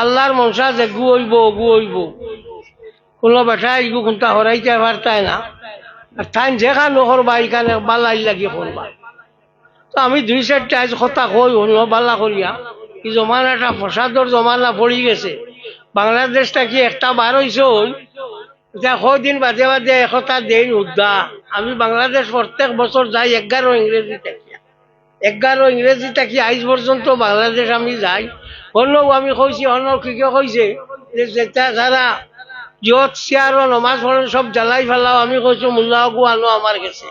আল্লাহর মনসা যে গু হইব গু হইব। কোনো বেটা ইগু কোনটা হরাইতে পারতায় না। আর তাই যেখা নহর এখানে বালাই করবা তো আমি দুই চারটা আজ কথা কই হল বালা করিয়া। জমানাটা ফসাদর জমানা পড়ি গেছে। বাংলাদেশটা কি একটা বার হই এতিয়া কদিন বাদে বাদে একতা দেই উদ্দা। আমি বাংলাদেশ প্রত্যেক বছর যাই এগারো ইংরেজি থাকিয়া এগারো ইংরেজি থাকি আইজ পর্যন্ত বাংলাদেশ আমি যাই। অন্যও আমি কইছি, অন্য কি কিয় কইছে? যে যেটা যারা যত চেয়ার নমাজ পড়েন সব জ্বালাই ফেলাও। আমি কইছো মোল্লাহগু আনো আমার কাছে।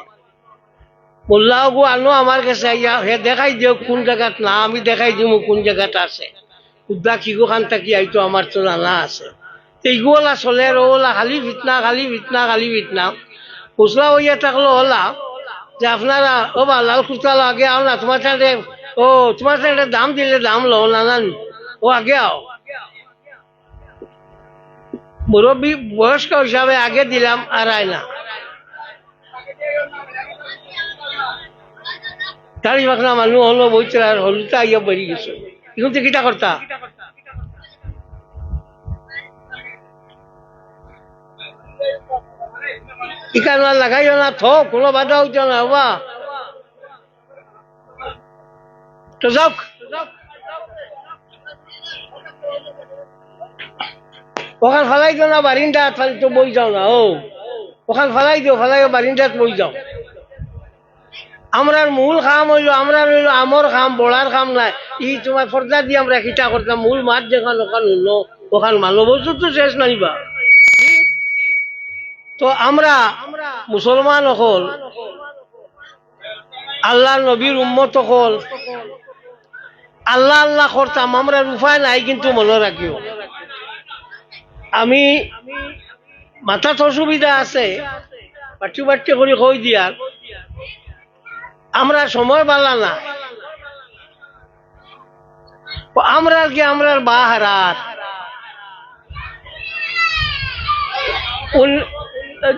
মোল্লাহগু আনো আমার কাছে। আইয়া হে দেখাই দিও কোন জায়গাত না, আমি দেখাই দিমু কোন জায়গাত আছে। উদ্দা কিগু থাকি আইতো আমার তো জানা আছে। তো ইগুলা চলে ওলা খালি ফিতনা খালি ফিতনা খালি ফিতনা খুচরা হইয়া থাকল ওলা যে আপনারা, ও বা লাল খুচরা আগে আও না, তোমার সাথে, ও, তোমার সাথে দাম দিলে দাম লো না না ও, আগে আও। মুরব্বী বয়স্ক হিসাবে আগে দিলাম, আর আয় না। তারি বাকনা মানুষ হলো বইতে আর হলুতা ইয়া বেরিয়ে গেছে। এখন কিটা করতা? ইকান লাগাইও না থো কোনো বাধা হইতো না বাবা তো যাওক। ওখান ফালাই দিও না, বারিন্দাত ফালি তো বই যাও না, ও। ওখান ফালাই দিও ফালাই বারিন্দাত বই যাও। আমরার মূল খাম হইল আমরা হইল আমর খাম বড়ার খাম নাই। ই তোমার ফর্দা দিয়ে আমরা খিটা করতাম মূল মাছ যেখান ওখান হইল ওখান মানব তো শেষ নাইবা। তো আমরা মুসলমান হল, আল্লাহ নবীর উম্মত হল, আল্লাহ আল্লাহ করতাম, আমরা উপায় নাই কিন্তু মনে রাখিও। আমি মাথাত অসুবিধা আছে পাটি পাটি করে কই দিয়ার আমরা সময় বালা না। আমরা কি আমরার বাহারাত? উন-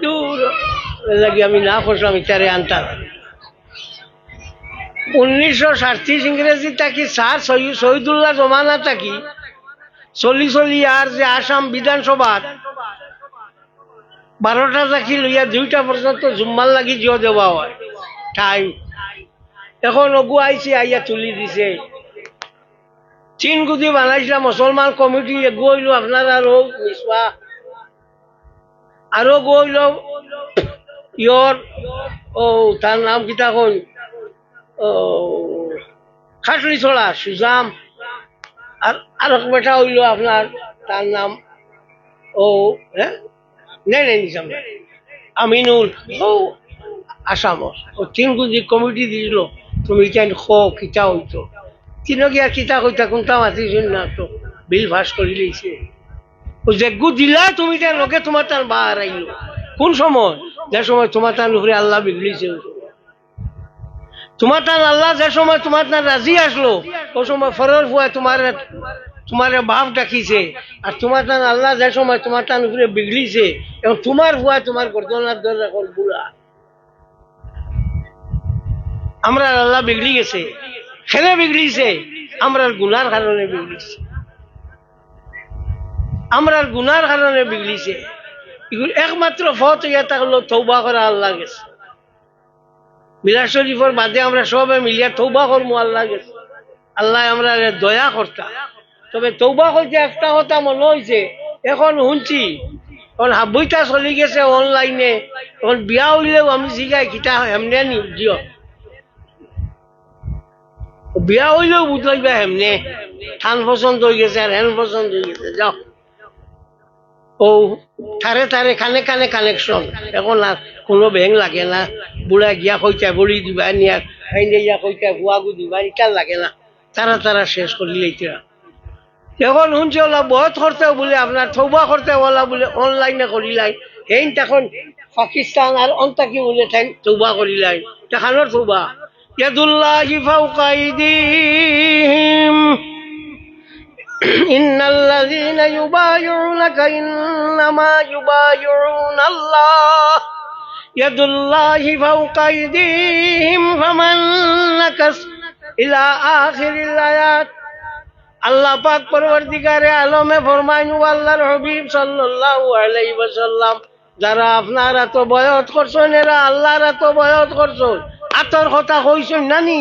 দূর। লাগি, আমি না করলাম ইতারে আনতাম। উনিশশো সাতত্রিশ ইংরেজি থাকি স্যার শহীদুল্লাহ জমানা থাকি চলি চলি আর যে আসাম বারোটা লইয়া দুইটা পর্যন্ত জুম্মার লাগি জিও দেওয়া হয়। টাইম এখন অগু আইসি আইয়া তুলি দিছে। চীন গুদি বানাইছিলাম, মুসলমান কমিটি গইলো আপনার মিসবা আরও গইল ইয়র, ও, তার নাম কিতা কই ও খাটলি ছড়া, সুজাম। আর আর এক বেটা হইল আপনার, তার নাম, ও হ্যাঁ? নেই নেই নিজাম। আমিনুল, ও আসামর ও, তিন গুজি কমিটি দিছিল তুমি কেন খ, কিতা হইতো? তিনকে আর কিতা কইতা, কোনটা মাতিছিল না তো? বিল পাস করে ও যেগু দিলা তুমি লগে তোমার তার বাহার আইলো। কোন সময়? যে সময় তোমার তার আল্লাহ বিগড়িছে তোমার তার আল্লাহ যে সময় তোমার তার রাজি আসলো সময় ফরর ফুয়া তোমার তোমার বাপ ডাকিছে। আর তোমার আল্লাহ যে সময় তোমার বিগড়িছে এবং তোমার তোমার বুড়া আমরা আল্লাহ বিগড়ি গেছে। খেলে বিগড়িছে আমরার গুনার কারণে বিগড়িছে আমরার গুনার কারণে বিগড়িছে একমাত্র ফত ইয়া থাকল তৌবা করা আল্লাহ গেছে। মিলা শরীফর বাদে আমরা সবে মিলিয়া তৌবা করব আল্লাহ গেছে। আল্লাহ আমরা দয়া করতাম তবে তৌবা করতে একটা কথা মনে হয়েছে এখন শুনছি, এখন হাবইটা চলি গেছে অনলাইনে, এখন বিয়া হইলেও আমি জিগাই কিতা এমনে নি দিও বিয়া হইলেও বুঝলাইবা হেমনে থান পছন্দ হয়ে গেছে আর হেন পছন্দ হয়ে গেছে, যাও। ও থারে থারে কানে কানে কানেকশন এখন আর কোনো ব্যাং লাগে না। বুড়া গিয়া কইতা বড়ি দিবা নিয়া খাইনে গিয়া কইতা গুয়াগু দিবা এটা লাগে না। তারা তারা শেষ করি লইতরা এখন শুনছে ওলা বহুত করতে বলে আপনার থৌবা করতে ওলা বলে অনলাইনে করিলাই হেন তখন পাকিস্তান আর অন্তাকি বলে ঠাই থৌবা করিলাই তেখানোর থৌবা। ইয়াদুল্লাহি ফাওকা আইদিহিম إن الذين يبايعونك إنما يبايعون الله يد الله فوق أيديهم فمن نكس ইলা আখিরিল আয়াত আল্লাহ পাক পরবর্তীকারে আলমে ফরমাইনু আল্লাহর হবিব সাল্লাল্লাহু আলাইহি ওয়াসাল্লাম যারা আপনার এত বয়স করছেন এরা আল্লাহর এত বয়স করছেন আতর কথা কইছেন নানি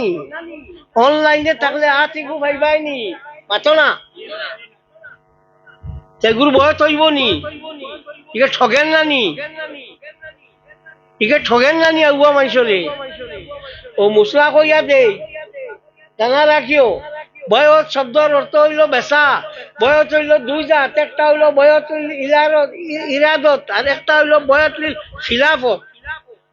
অনলাইনে থাকলে হাত ইগু পাইবাইনি পাতো না সেগুর বয়স হইব নি ইকে ঠগেন নানি? ইকে ঠগেন নানি আগুয়া মাইসরে ও মুসলা কইয়া দে। জানা রাখিও। বয়স শব্দর অর্থ হইল বেচা। বয়স হইল দুই জাত। একটা হইল বয়স ইরাদত। আর একটা হইল বয়স খিলাফত।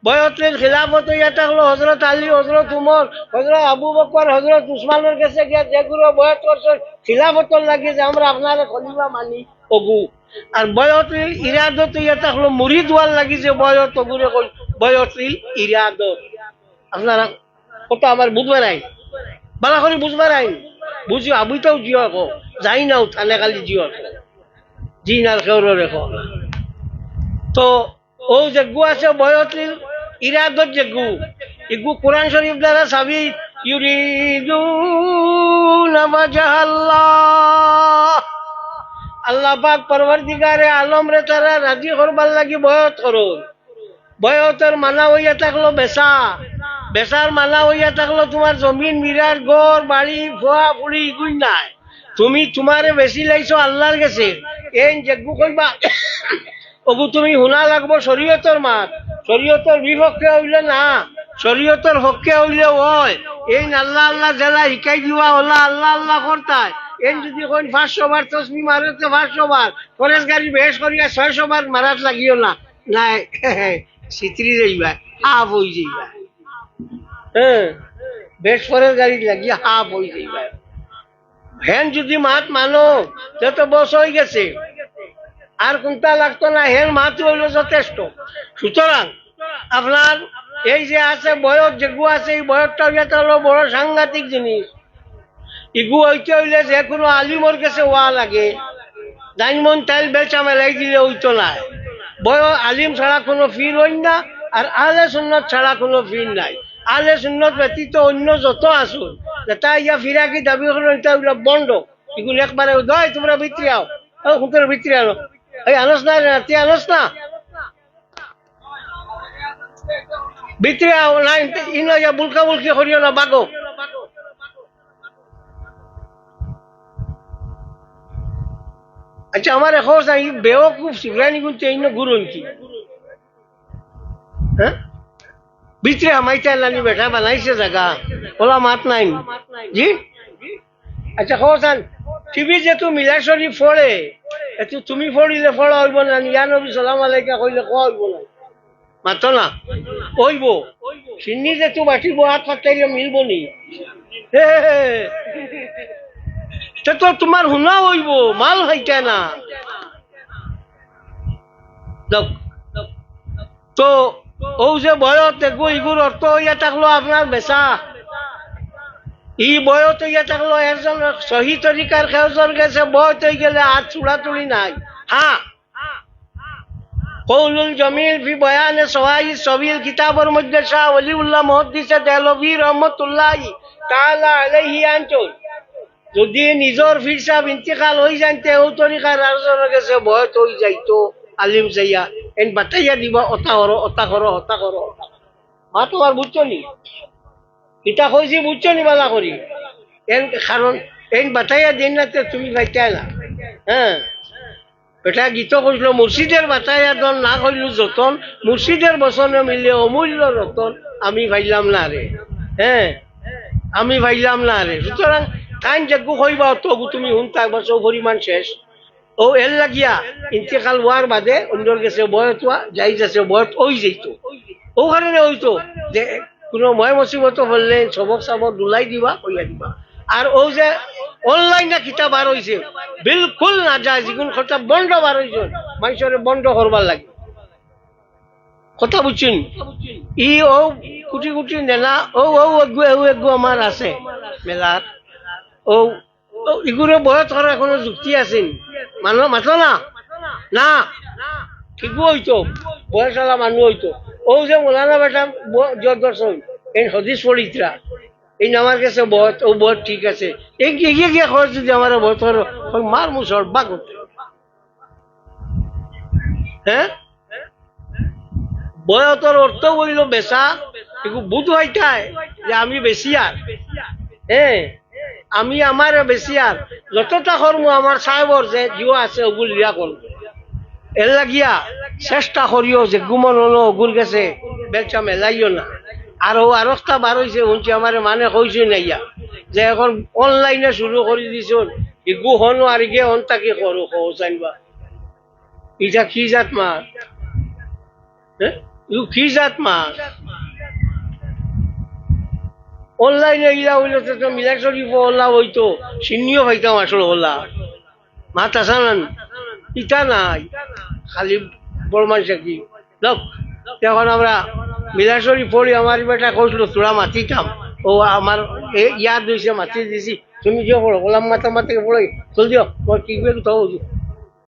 বয়সের খিলাফত হইয়া থাকল হজরত আলী হজরত উমর হজরত আবু বকর হজরত উসমানের কাছে গিয়া যেগুলো বয়স করছে খিলাফতর লাগে যে আমরা আপনার খলিফা মানি অগু আর বয়স ইরাদত হইয়া থাকল মুড়ি দোয়ার লাগি যে বয়স অগুরে কই বয়স ইরাদত। আপনারা কত আমার বুঝবার নাই? বালা করে বুঝবার নাই? বুঝিও আবুইটাও জিও আকৌ যাই নাও, থানে কালি জিও জি নার কেউর রেখো। তো ও যজ্ঞ আছে বয়সিল ইরাদত যজ্ঞ ইগু কোরআন শরীফ দ্বারা সাবি ইউরিদুন আল্লাহ পাক পরবর্তীকারে আলম রে তারা রাজি করবার লাগি বয়ত করো বয়তের মানা হইয়া থাকল বেচা বেচার মানা হইয়া থাকল তোমার জমিন, মিরার গড় বাড়ি ফোয়া ফুড়ি ইগুই নাই তুমি তোমারে বেশি লাইছো আল্লাহর গেছে এই যজ্ঞ করবা ওগু তুমি শুনা লাগবো শরীয়তর মাত শরীয়তর বিপক্ষে হইলে না, শরীয়তর হককে হইলে হয়। এই আল্লাহ আল্লাহ জেলা শিকাই দিবা হলা আল্লাহ আল্লাহ করতায়। এই যদি কোন পাঁচশো বার তসমি মারতে পাঁচশো বার ফরেস্ট গাড়ি বেশ করিয়া ছয়শো বার মারাত লাগিও না। নাই সিতরি যাইবা, হাফ হই যাইবা। হ্যাঁ বেশ ফরেস্ট গাড়ি লাগিয়া হাফ হই যাইবা। হেন যদি মাত মানো তে তো বস হয়ে গেছে। আর কোনটা লাগতো না হেন মাত্র হইল যথেষ্ট। সুতরাং আপনার এই যে আছে, বয়স যেগু আছে, এই বয়সটা হইয়াতে হলো বড় সাংঘাতিক জিনিস। ইগু হইতে হইলে যে কোনো আলিমর কাছে ওয়া লাগে। ডাইমন টাইল বেচা মেলাই দিলে হইতো না। বয় আলিম ছাড়া কোনো ফির হই না, আর আলে সুন্নত ছাড়া কোনো ফির নাই। আলে সুন্নত ব্যতীত অন্য যত আসুন, যেটা ইয়া ফিরা কি দাবি করল এটা ওগুলো বন্ধ। এগুলো একবারে দয় তোমরা ভিতরে আও। ও হুঁকের আনো। এই আনস না, রাতে আনস না। ভিতরে আও না ইয়া বুলকা বুলকি করিও না বাগো আচ্ছা আমার এখন চাই বেওকুফ শিবরানি গুনতে ইনো গুরুঞ্চি হ্যাঁ ভিতরে আমাইতে লানি বেটা বানাইছে জায়গা ওলা মাত নাই। জি? আচ্ছা খবরচান টিভি যেহেতু মিলাশরি ফোড়ে তুমি ফোড়িলে ফোড়া হইব না ইয়া নবী সালাম আলাইকা কইলে কোয়া হইব না চিনি যেহেতু বাটিব মিলব নি। তে তো তোমার শুনা হইব মাল হইতে না। তো, ও যে বয়স দেখব ইগুর অর্থ হইয়া থাকল আপনার বেচা। ই বয়স হইয়া থাকল একজন সহি তরিকার খেউজন গেছে বয়স হয়ে গেলে আর চূড়া তুলি নাই। হ্যাঁ কৌলুল জমিল ফি বয়ানে সহাই সবিল কিতাবের মধ্যে শাহ ওলিউল্লাহ মহদ্দিসে দেলভি রহমতুল্লাহ তাআলা আলাইহি আনচল। যদি নিজর ফির সাহেব ইন্তেকাল হয়ে যাইতে ও তরিকার আরজনের গেছে, বয়স হয়ে যাইতো, আলিম যাইয়া, এন বাতাইয়া দিবা অতা করো অতা করো অতা করো মা তোমার বুঝছ নি ইটা কইছি বুঝছ নি বালা করি? এন কারণ, এন বাতাইয়া দিন না তে তুমি পাইতাই না হ্যাঁ? এটা গীত কইছিল মুর্শিদের বাতাইয়া দল না কইলো যতন মুর্শিদের বচনে মিলে অমূল্য রতন আমি ভাইলাম না রে হ্যাঁ আমি ভাইলাম না রে সুতরাং কাইন যজ্ঞ কইবা তবু তুমি শুনতা বছর পরিমাণ শেষ। ও এর লাগিয়া, ইন্তেকাল হওয়ার বাদে অন্যর গেছে বয়স হওয়া যাই যাচ্ছে বয়স ওই যেত ও কারণে হইতো যে কোনো ময় মুসিবত হলে সবক সাবক দুলাই দিবা, কইয়া দিবা। আর ও যে অনলাইনে কিতাব বার হইছে, বিলকুল না যায় যিকোনো কথা বন্ধ বার হইছে, মানুষের বন্ধ করবার লাগে। কথা বুঝছেন? ই ও কুটি কুটি নেলা, ও ও এগু এগু এগু আমার আছে মেলাত। ও ইগুলো বয়স করার কোনো যুক্তি আছে মানুষ মাতো না? না? ঠিকও হইতো। বয়স মানুষ হইতো। ও যে মোলানা বেটা দর্শন এই হদিস পড়িতরা এই আমার কাছে ঠিক আছে। এই গিয়ে গিয়ে গিয়ে খরচ যদি আমার বহুত করো ওই মার মুসর বা করতে হ্যাঁ? বয়তর অর্থ বলিল বেচা বুধ হইতায় যে আমি বেশি আর। হ্যাঁ আমি আমার বেশি আর। যতটা কর্ম আমার সাহেবর যে জিও আছে, ওগুল লিয়া করব এর লাগিয়া চেষ্টা করিও যে গুমন হলো, ওগুল গেছে, বেচা মেলাইও না। আর ও আরস্তা বার হয়েছে আমার মানে কইছে নাইয়া যে এখন অনলাইনে শুরু করে দিছ ইগু আর গিয়ে হন তাকে করো জানবা। ইটা কি জাত মাছ হ্যাঁ কি জাত মাছ অনলাইনে ইলা হইলে তো মিলাই চলিব ওলা হইতো চিনিও পাইতাম আসলে ওলা আসা না ইটা নাই। খালি বড় মানুষ কি। লোক তখন আমরা মিলাশরি পড়ি, আমার বেটা কৈছিল তোরা মাতিতাম ও আমার ইয়াদ হয়েছে মাতি দিছি। তুমি যে গোলাম মাতা মাতে পড়াই চল দিও মই কি করে তো